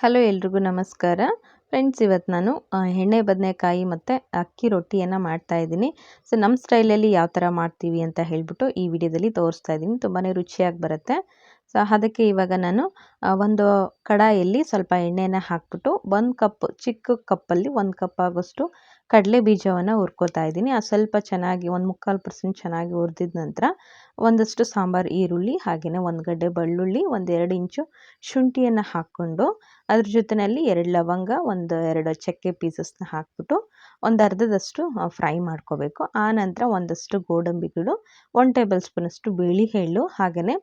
Hello ಎಲ್ರಿಗೂ ನಮಸ್ಕಾರ. Friends ಇವತ್ತು ನಾನು ಎಣ್ಣೆ, ಬದನೆಕಾಯಿ ಮತ್ತು ಅಕ್ಕಿ ರೊಟ್ಟಿಯನ್ನು ಮಾಡ್ತಾ ಇದ್ದೀನಿ. ಸೊ ನಮ್ಮ ಸ್ಟೈಲಲ್ಲಿ ಯಾವ ಥರ ಮಾಡ್ತೀವಿ ಅಂತ ಹೇಳಿಬಿಟ್ಟು ಈ ವಿಡಿಯೋದಲ್ಲಿ ತೋರಿಸ್ತಾ ಇದ್ದೀನಿ. ತುಂಬಾ ರುಚಿಯಾಗಿ ಬರುತ್ತೆ. ಸೊ ಅದಕ್ಕೆ ಇವಾಗ ನಾನು ಒಂದು ಕಡಾಯಲ್ಲಿ ಸ್ವಲ್ಪ ಎಣ್ಣೆನ ಹಾಕ್ಬಿಟ್ಟು ಒಂದು ಕಪ್, ಚಿಕ್ಕ ಕಪ್ಪಲ್ಲಿ ಒಂದು ಕಪ್ ಆಗೋಷ್ಟು ಕಡಲೆ ಬೀಜವನ್ನು ಹುರ್ಕೋತಾ ಇದ್ದೀನಿ. ಅದು ಸ್ವಲ್ಪ ಚೆನ್ನಾಗಿ ಒಂದು ಮುಕ್ಕಾಲು ಪರ್ಸೆಂಟ್ ಚೆನ್ನಾಗಿ ಹುರಿದಿದ ನಂತರ ಒಂದಷ್ಟು ಸಾಂಬಾರು, ಈರುಳ್ಳಿ ಹಾಗೆಯೇ ಒಂದು ಗಡ್ಡೆ ಬೆಳ್ಳುಳ್ಳಿ ಎರಡು ಇಂಚು ಶುಂಠಿಯನ್ನು ಹಾಕ್ಕೊಂಡು ಅದ್ರ ಜೊತೆಯಲ್ಲಿ ಎರಡು ಲವಂಗ, ಒಂದು ಎರಡು ಚಕ್ಕೆ ಪೀಸಸ್ನ ಹಾಕ್ಬಿಟ್ಟು ಒಂದು ಅರ್ಧದಷ್ಟು ಫ್ರೈ ಮಾಡ್ಕೋಬೇಕು. ಆ ನಂತರ ಒಂದಷ್ಟು ಗೋಡಂಬಿಗಳು ಒನ್ ಟೇಬಲ್ ಸ್ಪೂನಷ್ಟು ಬಿಳಿ ಎಳ್ಳು ಹಾಗೆಯೇ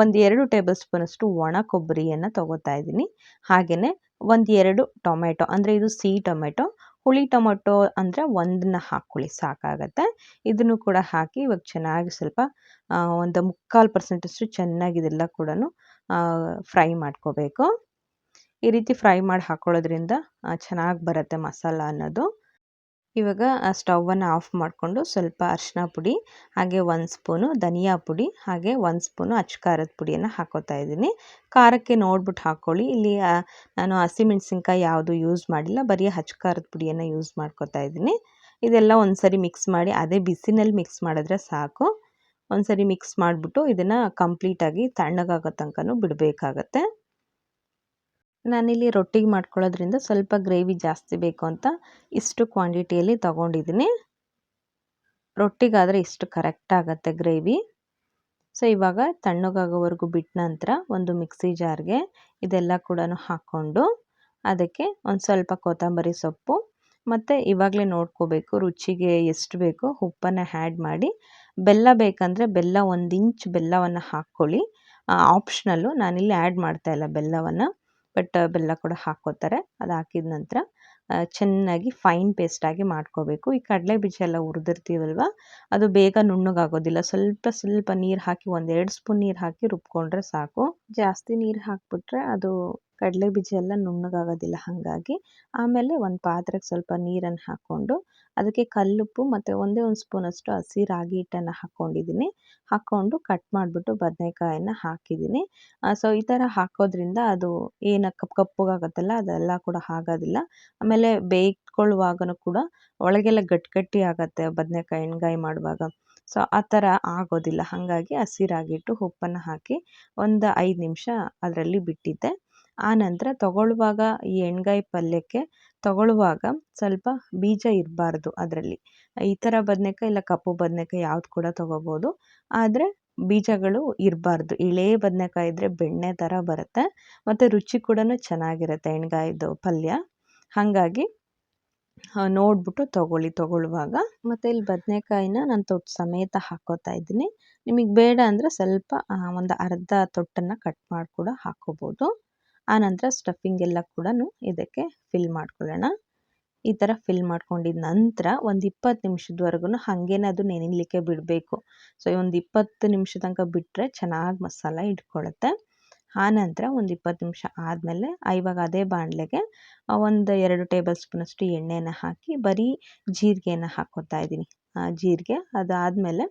ಒಂದು ಎರಡು ಟೇಬಲ್ ಸ್ಪೂನಷ್ಟು ಒಣ ಕೊಬ್ಬರಿಯನ್ನು ತೊಗೋತಾ ಇದ್ದೀನಿ. ಹಾಗೆಯೇ ಒಂದು ಎರಡು ಟೊಮೆಟೊ, ಅಂದರೆ ಇದು ಸಿಹಿ ಟೊಮೆಟೊ, ಹುಳಿ ಟೊಮೆಟೊ ಅಂದರೆ ಒಂದನ್ನ ಹಾಕ್ಕೊಳ್ಳಿ ಸಾಕಾಗತ್ತೆ. ಇದನ್ನು ಕೂಡ ಹಾಕಿ ಇವಾಗ ಚೆನ್ನಾಗಿ ಸ್ವಲ್ಪ ಒಂದು ಮುಕ್ಕಾಲು ಪರ್ಸೆಂಟಷ್ಟು ಚೆನ್ನಾಗಿ ಇದೆಲ್ಲ ಕೂಡ ಫ್ರೈ ಮಾಡ್ಕೋಬೇಕು. ಈ ರೀತಿ ಫ್ರೈ ಮಾಡಿ ಹಾಕೊಳ್ಳೋದ್ರಿಂದ ಚೆನ್ನಾಗಿ ಬರುತ್ತೆ ಮಸಾಲ ಅನ್ನೋದು. ಇವಾಗ ಸ್ಟವನ್ನು ಆಫ್ ಮಾಡಿಕೊಂಡು ಸ್ವಲ್ಪ ಅರಿಶಿನ ಪುಡಿ ಹಾಗೆ ಒಂದು ಸ್ಪೂನು ಧನಿಯಾ ಪುಡಿ ಹಾಗೆ ಒಂದು ಸ್ಪೂನು ಅಚ್ಚ ಖಾರದ ಪುಡಿಯನ್ನು ಹಾಕೋತಾ ಇದ್ದೀನಿ. ಖಾರಕ್ಕೆ ನೋಡ್ಬಿಟ್ಟು ಹಾಕ್ಕೊಳ್ಳಿ. ಇಲ್ಲಿ ಆ, ನಾನು ಹಸಿಮೆಣ್ಸಿನ್ಕಾಯಿ ಯಾವುದು ಯೂಸ್ ಮಾಡಿಲ್ಲ. ಬರೀ ಹಚ್ಚ ಖಾರದ ಪುಡಿಯನ್ನು ಯೂಸ್ ಮಾಡ್ಕೋತಾ ಇದ್ದೀನಿ. ಇದೆಲ್ಲ ಒಂದ್ಸರಿ ಮಿಕ್ಸ್ ಮಾಡಿ ಅದೇ ಬಿಸಿನಲ್ಲಿ ಮಿಕ್ಸ್ ಮಾಡಿದ್ರೆ ಸಾಕು. ಒಂದ್ಸರಿ ಮಿಕ್ಸ್ ಮಾಡಿಬಿಟ್ಟು ಇದನ್ನು ಕಂಪ್ಲೀಟಾಗಿ ತಣ್ಣಗಾಗೋ ತನಕನೂ ಬಿಡಬೇಕಾಗತ್ತೆ. ನಾನಿಲ್ಲಿ ರೊಟ್ಟಿಗೆ ಮಾಡ್ಕೊಳ್ಳೋದ್ರಿಂದ ಸ್ವಲ್ಪ ಗ್ರೇವಿ ಜಾಸ್ತಿ ಬೇಕು ಅಂತ ಇಷ್ಟು ಕ್ವಾಂಟಿಟಿಯಲ್ಲಿ ತಗೊಂಡಿದ್ದೀನಿ. ರೊಟ್ಟಿಗಾದರೆ ಇಷ್ಟು ಕರೆಕ್ಟ್ ಆಗುತ್ತೆ ಗ್ರೇವಿ. ಸೊ, ಇವಾಗ ತಣ್ಣಗಾಗೋವರೆಗೂ ಬಿಟ್ಟ ನಂತರ ಒಂದು ಮಿಕ್ಸಿ ಜಾರ್ಗೆ ಇದೆಲ್ಲ ಕೂಡ ಹಾಕ್ಕೊಂಡು ಅದಕ್ಕೆ ಒಂದು ಸ್ವಲ್ಪ ಕೊತ್ತಂಬರಿ ಸೊಪ್ಪು ಮತ್ತು ಇವಾಗಲೇ ನೋಡ್ಕೋಬೇಕು ರುಚಿಗೆ ಎಷ್ಟು ಬೇಕೋ ಉಪ್ಪನ್ನು ಆ್ಯಡ್ ಮಾಡಿ. ಬೆಲ್ಲ ಬೇಕಂದರೆ ಬೆಲ್ಲ ಒಂದು ಇಂಚ್ ಬೆಲ್ಲವನ್ನು ಹಾಕ್ಕೊಳ್ಳಿ. ಆಪ್ಷನಲ್ಲು ನಾನಿಲ್ಲಿ ಆ್ಯಡ್ ಮಾಡ್ತಾ ಇಲ್ಲ ಬೆಲ್ಲವನ್ನು. ಬಟ್ ಬೆಲ್ಲ ಕೂಡ ಹಾಕ್ಕೋತಾರೆ ಅದು ಹಾಕಿದ ನಂತರ ಚೆನ್ನಾಗಿ ಫೈನ್ ಪೇಸ್ಟಾಗಿ ಮಾಡ್ಕೋಬೇಕು. ಈ ಕಡಲೆ ಬೀಜ ಎಲ್ಲ ಹುರಿದಿರ್ತೀವಲ್ವ ಅದು ಬೇಗ ನುಣ್ಣಗಾಗೋದಿಲ್ಲ. ಸ್ವಲ್ಪ ಸ್ವಲ್ಪ ನೀರು ಹಾಕಿ ಒಂದೆರಡು ಸ್ಪೂನ್ ನೀರು ಹಾಕಿ ರುಬ್ಕೊಂಡ್ರೆ ಸಾಕು. ಜಾಸ್ತಿ ನೀರು ಹಾಕಿಬಿಟ್ರೆ ಅದು ಕಡಲೆ ಬೀಜ ಎಲ್ಲ ನುಣ್ಣಗಾಗೋದಿಲ್ಲ ಹಾಗಾಗಿ ಆಮೇಲೆ ಒಂದು ಪಾತ್ರೆಗೆ ಸ್ವಲ್ಪ ನೀರನ್ನು ಹಾಕ್ಕೊಂಡು ಅದಕ್ಕೆ ಕಲ್ಲುಪ್ಪು ಮತ್ತು ಒಂದೇ ಒಂದು ಸ್ಪೂನಷ್ಟು ಹಸಿ ರಾಗಿ ಹಿಟ್ಟನ್ನು ಹಾಕ್ಕೊಂಡಿದ್ದೀನಿ ಹಾಕ್ಕೊಂಡು ಕಟ್ ಮಾಡಿಬಿಟ್ಟು ಬದನೆಕಾಯಿನ ಹಾಕಿದ್ದೀನಿ. ಸೊ ಈ ಥರ ಹಾಕೋದ್ರಿಂದ ಅದು ಏನು ಕಪ್ಪು ಕಪ್ಪಗಾಗುತ್ತಲ್ಲ ಅದೆಲ್ಲ ಕೂಡ ಆಗೋದಿಲ್ಲ ಆಮೇಲೆ ಬೇಯ್ಕೊಳ್ಳುವಾಗನೂ ಕೂಡ ಒಳಗೆಲ್ಲ ಗಟ್ಟಿ ಗಟ್ಟಿ ಆಗುತ್ತೆ ಬದನೆಕಾಯಿ ಎಣ್ಗಾಯಿ ಮಾಡುವಾಗ. ಸೊ ಆ ಥರ ಆಗೋದಿಲ್ಲ. ಹಾಗಾಗಿ ಹಸಿರಾಗಿಟ್ಟು ಉಪ್ಪನ್ನು ಹಾಕಿ ಒಂದು ಐದು ನಿಮಿಷ ಅದರಲ್ಲಿ ಬಿಟ್ಟಿದ್ದೆ. ಆ ನಂತರ ತಗೊಳ್ಳುವಾಗ ಈ ಎಣ್ಗಾಯಿ ಪಲ್ಯಕ್ಕೆ ತಗೊಳ್ಳುವಾಗ ಸ್ವಲ್ಪ ಬೀಜ ಇರಬಾರ್ದು ಅದರಲ್ಲಿ. ಈ ಥರ ಬದನೆಕಾಯಿ ಇಲ್ಲ ಕಪ್ಪು ಬದನೆಕಾಯಿ ಯಾವ್ದು ಕೂಡ ತೊಗೋಬೋದು. ಆದರೆ ಬೀಜಗಳು ಇರಬಾರ್ದು. ಇಳೆ ಬದನೆಕಾಯಿ ಇದ್ದರೆ ಬೆಣ್ಣೆ ಥರ ಬರುತ್ತೆ. ಮತ್ತು ರುಚಿ ಕೂಡ ಚೆನ್ನಾಗಿರುತ್ತೆ ಎಣ್ಗಾಯಿದು ಪಲ್ಯ. ಹಾಗಾಗಿ ನೋಡ್ಬಿಟ್ಟು ತಗೊಳ್ಳಿ ತಗೊಳ್ಳುವಾಗ. ಮತ್ತು ಇಲ್ಲಿ ಬದನೆಕಾಯಿನ ನಾನು ತೊಟ್ಟು ಸಮೇತ ಹಾಕೋತಾ ಇದ್ದೀನಿ. ನಿಮಗೆ ಬೇಡ ಅಂದರೆ ಸ್ವಲ್ಪ ಒಂದು ಅರ್ಧ ತೊಟ್ಟನ್ನು ಕಟ್ ಮಾಡಿ ಕೂಡ ಹಾಕ್ಕೋಬೋದು ಆನಂತರ ಸ್ಟಫಿಂಗ್ ಎಲ್ಲ ಕೂಡ ಇದಕ್ಕೆ ಫಿಲ್ ಮಾಡ್ಕೊಳ್ಳೋಣ. ಈ ಥರ ಫಿಲ್ ಮಾಡ್ಕೊಂಡಿದ ನಂತರ ಒಂದು ಇಪ್ಪತ್ತು ನಿಮಿಷದವರೆಗೂ ಹಾಗೇನೆ ಅದು ನೆನಿಲಿಕ್ಕೆ ಬಿಡಬೇಕು. ಸೊ ಒಂದು ಇಪ್ಪತ್ತು ನಿಮಿಷ ತನಕ ಬಿಟ್ಟರೆ ಚೆನ್ನಾಗಿ ಮಸಾಲ ಇಟ್ಕೊಳ್ಳುತ್ತೆ ಆನಂತರ ಒಂದು ಇಪ್ಪತ್ತು ನಿಮಿಷ ಆದಮೇಲೆ ಇವಾಗ ಅದೇ ಬಾಣಲೆಗೆ ಒಂದು ಎರಡು ಟೇಬಲ್ ಸ್ಪೂನಷ್ಟು ಎಣ್ಣೆನ ಹಾಕಿ ಬರೀ ಜೀರಿಗೆನ ಹಾಕ್ಕೊತಾ ಇದ್ದೀನಿ. ಜೀರಿಗೆ ಅದಾದಮೇಲೆ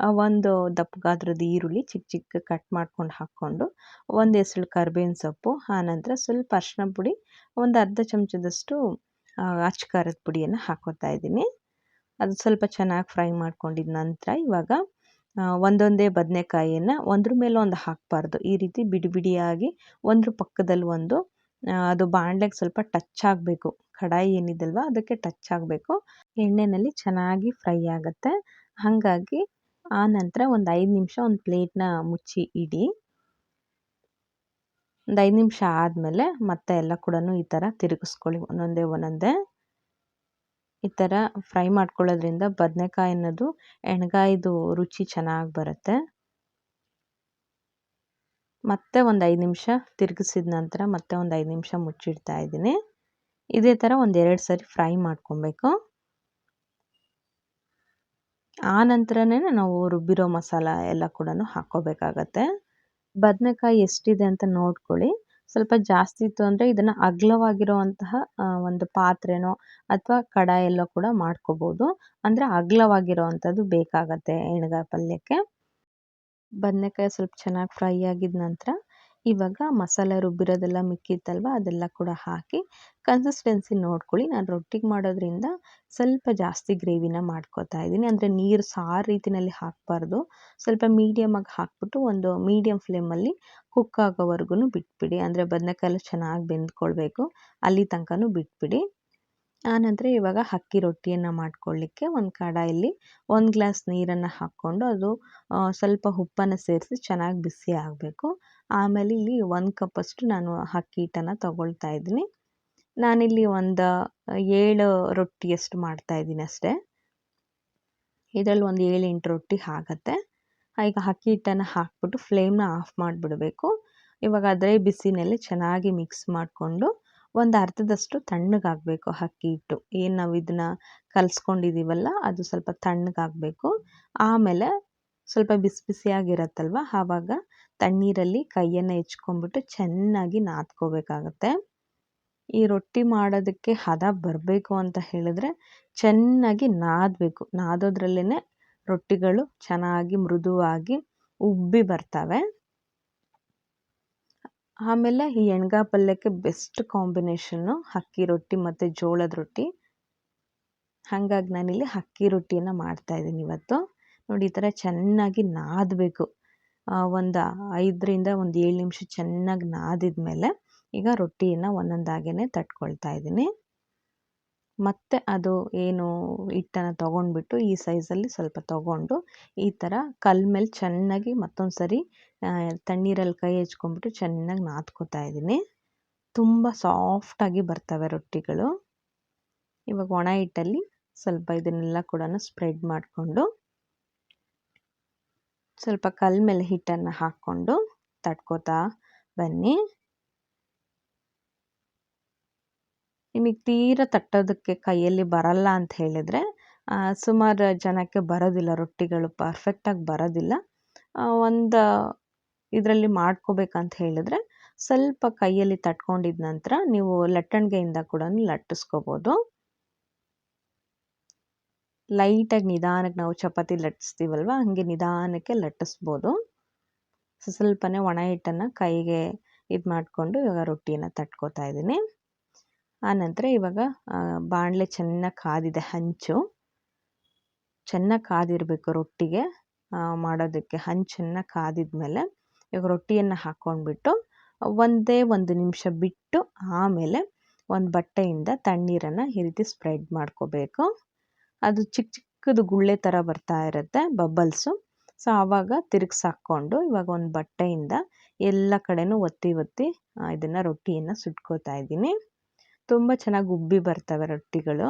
ಒಂದು ದಪ್ಪ ಗಾತ್ರದ ಈರುಳ್ಳಿ ಚಿಕ್ಕ ಚಿಕ್ಕ ಕಟ್ ಮಾಡ್ಕೊಂಡು ಹಾಕ್ಕೊಂಡು ಒಂದು ಎಸಳು ಕರ್ಬೇವಿನ ಸೊಪ್ಪು ಆನಂತರ ಸ್ವಲ್ಪ ಅರಿಶಿನ ಪುಡಿ ಒಂದು ಅರ್ಧ ಚಮಚದಷ್ಟು ಆ, ಅಚ್ಚ ಖಾರದ ಪುಡಿಯನ್ನು ಹಾಕೋತಾ ಇದ್ದೀನಿ. ಅದು ಸ್ವಲ್ಪ ಚೆನ್ನಾಗಿ ಫ್ರೈ ಮಾಡ್ಕೊಂಡಿದ ನಂತರ ಇವಾಗ ಒಂದೊಂದೇ ಬದನೆಕಾಯಿಯನ್ನು ಒಂದ್ರ ಮೇಲೆ ಒಂದು ಹಾಕಬಾರ್ದು. ಈ ರೀತಿ ಬಿಡಿ ಬಿಡಿಯಾಗಿ ಒಂದ್ರ ಪಕ್ಕದಲ್ಲಿ ಒಂದು ಅದು ಬಾಣಲೆಗೆ ಸ್ವಲ್ಪ ಟಚ್ ಆಗಬೇಕು. ಕಡಾಯಿ ಏನಿದಲ್ವ ಅದಕ್ಕೆ ಟಚ್ ಆಗಬೇಕು. ಎಣ್ಣೆಯಲ್ಲಿ ಚೆನ್ನಾಗಿ ಫ್ರೈ ಆಗುತ್ತೆ. ಹಾಗಾಗಿ ಆ ನಂತರ ಒಂದು ಐದು ನಿಮಿಷ ಒಂದು ಪ್ಲೇಟ್ನ ಮುಚ್ಚಿ ಇಡಿ. ಒಂದು ಐದು ನಿಮಿಷ ಆದಮೇಲೆ ಮತ್ತೆ ಎಲ್ಲ ಕೂಡ ಈ ಥರ ತಿರುಗಿಸ್ಕೊಳ್ಳಿ ಒಂದೊಂದೇ ಒಂದೊಂದೇ. ಈ ಥರ ಫ್ರೈ ಮಾಡ್ಕೊಳ್ಳೋದ್ರಿಂದ ಬದನೆಕಾಯಿ ಅನ್ನೋದು ಎಣ್ಗಾಯ್ದು ರುಚಿ ಚೆನ್ನಾಗಿ ಬರುತ್ತೆ. ಮತ್ತೆ ಒಂದು ಐದು ನಿಮಿಷ ತಿರುಗಿಸಿದ ನಂತರ ಮತ್ತೆ ಒಂದು ಐದು ನಿಮಿಷ ಮುಚ್ಚಿಡ್ತಾ ಇದ್ದೀನಿ. ಇದೇ ಥರ ಒಂದು ಎರಡು ಸರಿ ಫ್ರೈ ಮಾಡ್ಕೊಬೇಕು. ಆ ನಂತರನೇ ನಾವು ರುಬ್ಬಿರೋ ಮಸಾಲ ಎಲ್ಲ ಕೂಡ ಹಾಕ್ಕೋಬೇಕಾಗತ್ತೆ. ಬದನೆಕಾಯಿ ಎಷ್ಟಿದೆ ಅಂತ ನೋಡ್ಕೊಳ್ಳಿ. ಸ್ವಲ್ಪ ಜಾಸ್ತಿ ಇತ್ತು ಅಂದರೆ ಇದನ್ನು ಅಗಲವಾಗಿರುವಂತಹ ಒಂದು ಪಾತ್ರೆನೋ ಅಥವಾ ಕಡಾಯಲ್ಲೋ ಕೂಡ ಮಾಡ್ಕೋಬೋದು. ಅಂದರೆ ಅಗಲವಾಗಿರೋ ಅಂಥದ್ದು ಬೇಕಾಗತ್ತೆ ಎಣ್ಗಾಯಿ ಪಲ್ಯಕ್ಕೆ. ಬದನೆಕಾಯಿ ಸ್ವಲ್ಪ ಚೆನ್ನಾಗಿ ಫ್ರೈ ಆಗಿದ ನಂತರ ಇವಾಗ ಮಸಾಲೆ ರುಬ್ಬಿರೋದೆಲ್ಲ ಮಿಕ್ಕಿತ್ತಲ್ವ? ಅದೆಲ್ಲ ಕೂಡ ಹಾಕಿ ಕನ್ಸಿಸ್ಟೆನ್ಸಿ ನೋಡ್ಕೊಳ್ಳಿ. ನಾನು ರೊಟ್ಟಿಗೆ ಮಾಡೋದ್ರಿಂದ ಸ್ವಲ್ಪ ಜಾಸ್ತಿ ಗ್ರೇವಿನ ಮಾಡ್ಕೋತಾ ಇದ್ದೀನಿ. ಅಂದರೆ ನೀರು ಸಾರು ರೀತಿಯಲ್ಲಿ ಹಾಕಬಾರ್ದು. ಸ್ವಲ್ಪ ಮೀಡಿಯಮಾಗಿ ಹಾಕ್ಬಿಟ್ಟು ಒಂದು ಮೀಡಿಯಮ್ ಫ್ಲೇಮಲ್ಲಿ ಕುಕ್ ಆಗೋವರೆಗೂ ಬಿಟ್ಬಿಡಿ. ಅಂದರೆ ಬದನೆಕಾಯಿ ಚೆನ್ನಾಗಿ ಬೆಂದ್ಕೊಳ್ಬೇಕು. ಅಲ್ಲಿ ತನಕನೂ ಬಿಟ್ಬಿಡಿ. ಆನಂತರ ಇವಾಗ ಅಕ್ಕಿ ರೊಟ್ಟಿಯನ್ನು ಮಾಡ್ಕೊಳ್ಳಿಕ್ಕೆ ಒಂದು ಕಡಾಯಲ್ಲಿ ಒಂದು ಗ್ಲಾಸ್ ನೀರನ್ನು ಹಾಕ್ಕೊಂಡು ಅದು ಸ್ವಲ್ಪ ಉಪ್ಪನ್ನು ಸೇರಿಸಿ ಚೆನ್ನಾಗಿ ಬಿಸಿ ಆಗಬೇಕು. ಆಮೇಲೆ ಇಲ್ಲಿ ಒಂದು ಕಪ್ಪಷ್ಟು ನಾನು ಅಕ್ಕಿ ಹಿಟ್ಟನ್ನು ತಗೊಳ್ತಾ ಇದ್ದೀನಿ. ನಾನಿಲ್ಲಿ ಒಂದು ಏಳು ರೊಟ್ಟಿಯಷ್ಟು ಮಾಡ್ತಾ ಇದ್ದೀನಿ ಅಷ್ಟೇ. ಇದರಲ್ಲಿ ಒಂದು ಏಳು ಎಂಟು ರೊಟ್ಟಿ ಆಗುತ್ತೆ. ಈಗ ಅಕ್ಕಿ ಹಿಟ್ಟನ್ನು ಹಾಕ್ಬಿಟ್ಟು ಫ್ಲೇಮ್ನ ಆಫ್ ಮಾಡಿಬಿಡಬೇಕು. ಇವಾಗ ಅದೇ ಬಿಸಿನಲ್ಲಿ ಚೆನ್ನಾಗಿ ಮಿಕ್ಸ್ ಮಾಡಿಕೊಂಡು ಒಂದು ಅರ್ಧದಷ್ಟು ತಣ್ಣಗಾಗಬೇಕು ಅಕ್ಕಿ ಹಿಟ್ಟು. ಏನು ನಾವು ಇದನ್ನ ಕಲಸ್ಕೊಂಡಿದ್ದೀವಲ್ಲ ಅದು ಸ್ವಲ್ಪ ತಣ್ಣಗಾಗಬೇಕು. ಆಮೇಲೆ ಸ್ವಲ್ಪ ಬಿಸಿ ಬಿಸಿಯಾಗಿರತ್ತಲ್ವ, ಆವಾಗ ತಣ್ಣೀರಲ್ಲಿ ಕೈಯನ್ನು ಹೆಚ್ಕೊಂಡ್ಬಿಟ್ಟು ಚೆನ್ನಾಗಿ ನಾದ್ಕೋಬೇಕಾಗತ್ತೆ. ಈ ರೊಟ್ಟಿ ಮಾಡೋದಕ್ಕೆ ಹದ ಬರಬೇಕು ಅಂತ ಹೇಳಿದ್ರೆ ಚೆನ್ನಾಗಿ ನಾದಬೇಕು. ನಾದೋದ್ರಲ್ಲೇ ರೊಟ್ಟಿಗಳು ಚೆನ್ನಾಗಿ ಮೃದುವಾಗಿ ಉಬ್ಬಿ ಬರ್ತವೆ. ಆಮೇಲೆ ಈ ಎಣ್ಗಾಯಿ ಪಲ್ಯಕ್ಕೆ ಬೆಸ್ಟ್ ಕಾಂಬಿನೇಷನ್ನು ಅಕ್ಕಿ ರೊಟ್ಟಿ ಮತ್ತು ಜೋಳದ ರೊಟ್ಟಿ. ಹಾಗಾಗಿ ನಾನಿಲ್ಲಿ ಅಕ್ಕಿ ರೊಟ್ಟಿಯನ್ನು ಮಾಡ್ತಾಯಿದ್ದೀನಿ ಇವತ್ತು. ನೋಡಿ, ಈ ಥರ ಚೆನ್ನಾಗಿ ನಾದಬೇಕು. ಒಂದು ಐದರಿಂದ ಒಂದು ಏಳು ನಿಮಿಷ ಚೆನ್ನಾಗಿ ನಾದಿದ ಮೇಲೆ ಈಗ ರೊಟ್ಟಿಯನ್ನು ಒಂದೊಂದಾಗೇ ತಟ್ಕೊಳ್ತಾ ಇದ್ದೀನಿ. ಮತ್ತು ಅದು ಏನು ಹಿಟ್ಟನ್ನು ತೊಗೊಂಡ್ಬಿಟ್ಟು ಈ ಸೈಜಲ್ಲಿ ಸ್ವಲ್ಪ ತೊಗೊಂಡು ಈ ಥರ ಕಲ್ಲ ಮೇಲೆ ಚೆನ್ನಾಗಿ ಮತ್ತೊಂದು ಸರಿ ತಣ್ಣೀರಲ್ಲಿ ಕೈ ಹೆಚ್ಕೊಂಡ್ಬಿಟ್ಟು ಚೆನ್ನಾಗಿ ನಾದ್ಕೋತಾ ಇದ್ದೀನಿ. ತುಂಬ ಸಾಫ್ಟಾಗಿ ಬರ್ತವೆ ರೊಟ್ಟಿಗಳು. ಇವಾಗ ಒಣ ಹಿಟ್ಟಲ್ಲಿ ಸ್ವಲ್ಪ ಇದನ್ನೆಲ್ಲ ಕೂಡ ಸ್ಪ್ರೆಡ್ ಮಾಡಿಕೊಂಡು ಸ್ವಲ್ಪ ಕಲ್ಲ ಮೇಲೆ ಹಿಟ್ಟನ್ನು ಹಾಕ್ಕೊಂಡು ತಟ್ಕೋತಾ ಬನ್ನಿ. ನಿಮಗೆ ತೀರ ತಟ್ಟೋದಕ್ಕೆ ಕೈಯಲ್ಲಿ ಬರಲ್ಲ ಅಂತ ಹೇಳಿದರೆ ಸುಮಾರು ಜನಕ್ಕೆ ಬರೋದಿಲ್ಲ, ರೊಟ್ಟಿಗಳು ಪರ್ಫೆಕ್ಟಾಗಿ ಬರೋದಿಲ್ಲ. ಒಂದು ಇದರಲ್ಲಿ ಮಾಡ್ಕೋಬೇಕಂತ ಹೇಳಿದ್ರೆ ಸ್ವಲ್ಪ ಕೈಯಲ್ಲಿ ತಟ್ಕೊಂಡಿದ ನಂತರ ನೀವು ಲಟ್ಟಣಿಗೆಯಿಂದ ಕೂಡ ಲಟ್ಟಿಸ್ಕೋಬೋದು. ಲೈಟಾಗಿ ನಿಧಾನಕ್ಕೆ ನಾವು ಚಪಾತಿ ಲಟ್ಟಿಸ್ತೀವಲ್ವ, ಹಾಗೆ ನಿಧಾನಕ್ಕೆ ಲಟ್ಟಿಸ್ಬೋದು. ಸ್ವಲ್ಪನೇ ಒಣ ಹಿಟ್ಟನ್ನು ಕೈಗೆ ಇದು ಮಾಡಿಕೊಂಡು ಇವಾಗ ರೊಟ್ಟಿಯನ್ನು ತಟ್ಕೋತಾ ಇದ್ದೀನಿ. ಆನಂತರ ಇವಾಗ ಬಾಣಲೆ ಚೆನ್ನಾಗಿ ಕಾದಿದೆ, ಹಂಚು. ಚೆನ್ನಾಗಿ ಕಾದಿರಬೇಕು ರೊಟ್ಟಿಗೆ ಮಾಡೋದಕ್ಕೆ. ಹಂಚು ಚೆನ್ನಾಗಿ ಕಾದಿದ ಮೇಲೆ ಇವಾಗ ರೊಟ್ಟಿಯನ್ನು ಹಾಕ್ಕೊಂಡ್ಬಿಟ್ಟು ಒಂದೇ ಒಂದು ನಿಮಿಷ ಬಿಟ್ಟು ಆಮೇಲೆ ಒಂದು ಬಟ್ಟೆಯಿಂದ ತಣ್ಣೀರನ್ನು ಈ ರೀತಿ ಸ್ಪ್ರೆಡ್ ಮಾಡ್ಕೋಬೇಕು. ಅದು ಚಿಕ್ಕ ಚಿಕ್ಕದು ಗುಳ್ಳೆ ಥರ ಬರ್ತಾ ಇರುತ್ತೆ ಬಬ್ಬಲ್ಸು ಸೊ, ಆವಾಗ ತಿರುಗ್ಸಿ ಹಾಕ್ಕೊಂಡು ಇವಾಗ ಒಂದು ಬಟ್ಟೆಯಿಂದ ಎಲ್ಲ ಕಡೆನೂ ಒತ್ತಿ ಒತ್ತಿ ಇದನ್ನು ರೊಟ್ಟಿಯನ್ನು ಸುಟ್ಕೋತಾ ಇದ್ದೀನಿ. ತುಂಬ ಚೆನ್ನಾಗಿ ಉಬ್ಬಿ ಬರ್ತವೆ ರೊಟ್ಟಿಗಳು.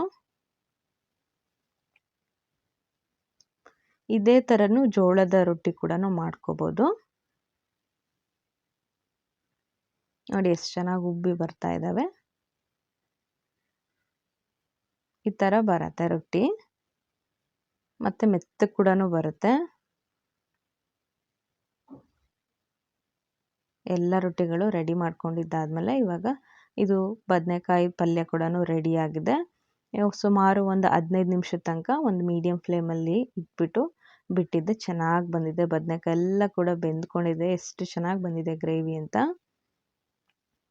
ಇದೇ ಥರನೂ ಜೋಳದ ರೊಟ್ಟಿ ಕೂಡ ಮಾಡ್ಕೋಬೋದು. ನೋಡಿ ಎಷ್ಟು ಚೆನ್ನಾಗಿ ಉಬ್ಬಿ ಬರ್ತಾ ಇದ್ದಾವೆ ಈ ಥರ ಬರುತ್ತೆ ರೊಟ್ಟಿ. ಮತ್ತು ಮೆತ್ತ ಕೂಡ ಬರುತ್ತೆ. ಎಲ್ಲ ರೊಟ್ಟಿಗಳು ರೆಡಿ ಮಾಡ್ಕೊಂಡಿದ್ದಾದಮೇಲೆ ಇವಾಗ ಇದು ಬದನೆಕಾಯಿ ಪಲ್ಯ ಕೂಡ ರೆಡಿಯಾಗಿದೆ ಸುಮಾರು ಒಂದು ಹದಿನೈದು ನಿಮಿಷದ ತನಕ ಒಂದು ಮೀಡಿಯಮ್ ಫ್ಲೇಮಲ್ಲಿ ಇಟ್ಬಿಟ್ಟು ಬಿಟ್ಟಿದ್ದೆ ಚೆನ್ನಾಗಿ ಬಂದಿದೆ. ಬದನೆಕಾಯಿ ಎಲ್ಲ ಕೂಡ ಬೆಂದ್ಕೊಂಡಿದೆ. ಎಷ್ಟು ಚೆನ್ನಾಗಿ ಬಂದಿದೆ ಗ್ರೇವಿ ಅಂತ.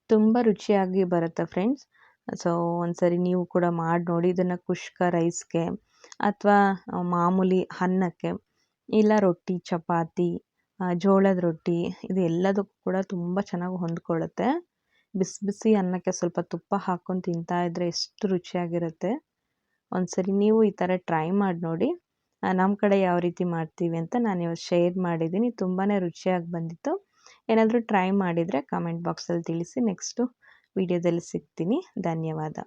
ತುಂಬ ರುಚಿಯಾಗಿ ಬರುತ್ತೆ ಫ್ರೆಂಡ್ಸ್ ಸೊ ಒಂದ್ಸರಿ ನೀವು ಕೂಡ ಮಾಡಿ ನೋಡಿ. ಇದನ್ನು ಕುಷ್ಕ ರೈಸ್ಗೆ ಅಥವಾ ಮಾಮೂಲಿ ಅನ್ನಕ್ಕೆ ಇಲ್ಲ ರೊಟ್ಟಿ, ಚಪಾತಿ ಜೋಳದ ರೊಟ್ಟಿ, ಇದು ಎಲ್ಲದಕ್ಕೂ ಕೂಡ ತುಂಬ ಚೆನ್ನಾಗಿ ಹೊಂದ್ಕೊಳ್ಳುತ್ತೆ. ಬಿಸಿ ಬಿಸಿ ಅನ್ನಕ್ಕೆ ಸ್ವಲ್ಪ ತುಪ್ಪ ಹಾಕ್ಕೊಂಡು ತಿಂತಾ ಇದ್ದರೆ ಎಷ್ಟು ರುಚಿಯಾಗಿರುತ್ತೆ. ಒಂದ್ಸರಿ ನೀವು ಈ ಥರ ಟ್ರೈ ಮಾಡಿ ನೋಡಿ. ನಮ್ಮ ಕಡೆ ಯಾವ ರೀತಿ ಮಾಡ್ತೀವಿ ಅಂತ ನಾನು ಇವತ್ತು ಶೇರ್ ಮಾಡಿದ್ದೀನಿ. ತುಂಬಾ ರುಚಿಯಾಗಿ ಬಂದಿತ್ತು. ಏನಾದರೂ ಟ್ರೈ ಮಾಡಿದರೆ ಕಮೆಂಟ್ ಬಾಕ್ಸಲ್ಲಿ ತಿಳಿಸಿ. ನೆಕ್ಸ್ಟು ವಿಡಿಯೋದಲ್ಲಿ ಸಿಗ್ತೀನಿ. ಧನ್ಯವಾದ.